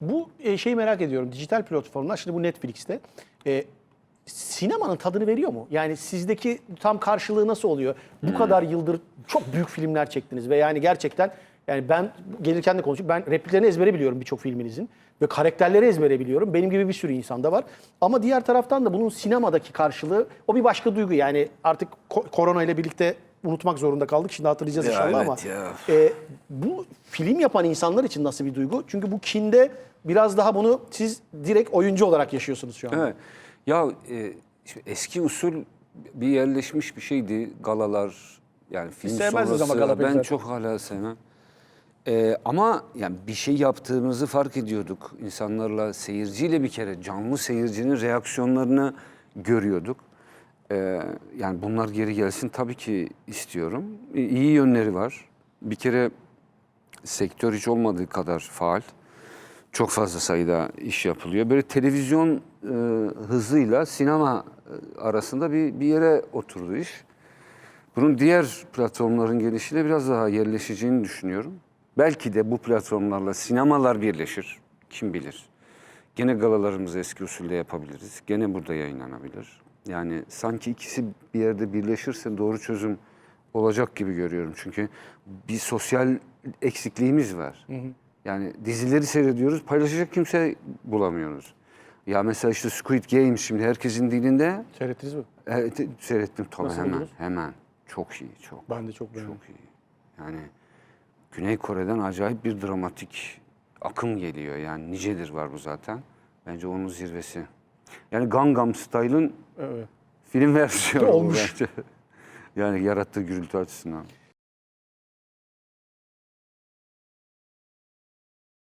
Bu e, şeyi merak ediyorum. Dijital platformlar şimdi bu Netflix'te. E, sinemanın tadını veriyor mu? Yani sizdeki tam karşılığı nasıl oluyor? Bu kadar yıldır çok büyük filmler çektiniz ve yani gerçekten yani ben gelirken de konuştuk. Ben repliklerini ezbere biliyorum birçok filminizin ve karakterleri ezbere biliyorum. Benim gibi bir sürü insan da var. Ama diğer taraftan da bunun sinemadaki karşılığı o bir başka duygu. Yani artık ko- korona ile birlikte unutmak zorunda kaldık. Şimdi hatırlayacağız Ya inşallah evet ama ya. e, bu film yapan insanlar için nasıl bir duygu? Çünkü bu kinde biraz daha bunu siz direkt oyuncu olarak yaşıyorsunuz şu an. Evet. Ya e, eski usul bir yerleşmiş bir şeydi galalar yani film sonrası. ama gala pek ben zaten. çok hala sevmem. E, ama yani bir şey yaptığımızı fark ediyorduk. İnsanlarla, seyirciyle bir kere canlı seyircinin reaksiyonlarını görüyorduk. E, yani bunlar geri gelsin tabii ki istiyorum. E, iyi yönleri var. Bir kere sektör hiç olmadığı kadar faal. Çok fazla sayıda iş yapılıyor. Böyle televizyon e, hızıyla sinema e, arasında bir, bir yere oturdu iş. Bunun diğer platformların gelişiyle biraz daha yerleşeceğini düşünüyorum. Belki de bu platformlarla sinemalar birleşir. Kim bilir. Gene galalarımızı eski usulde yapabiliriz. Gene burada yayınlanabilir. Yani sanki ikisi bir yerde birleşirse doğru çözüm olacak gibi görüyorum. Çünkü bir sosyal eksikliğimiz var. Yani dizileri seyrediyoruz, paylaşacak kimse bulamıyoruz. Ya mesela işte Squid Game şimdi herkesin dilinde. Seyrettiniz mi? Evet, seyrettim tabii Nasıl hemen. buldunuz? Hemen. Çok iyi, çok. Ben de çok beğendim. Çok iyi. Yani Güney Kore'den acayip bir dramatik akım geliyor. Yani nicedir var bu zaten. Bence onun zirvesi. Yani Gangnam Style'ın Evet. film versiyonu Olmuş. bence. Yani yarattığı gürültü açısından.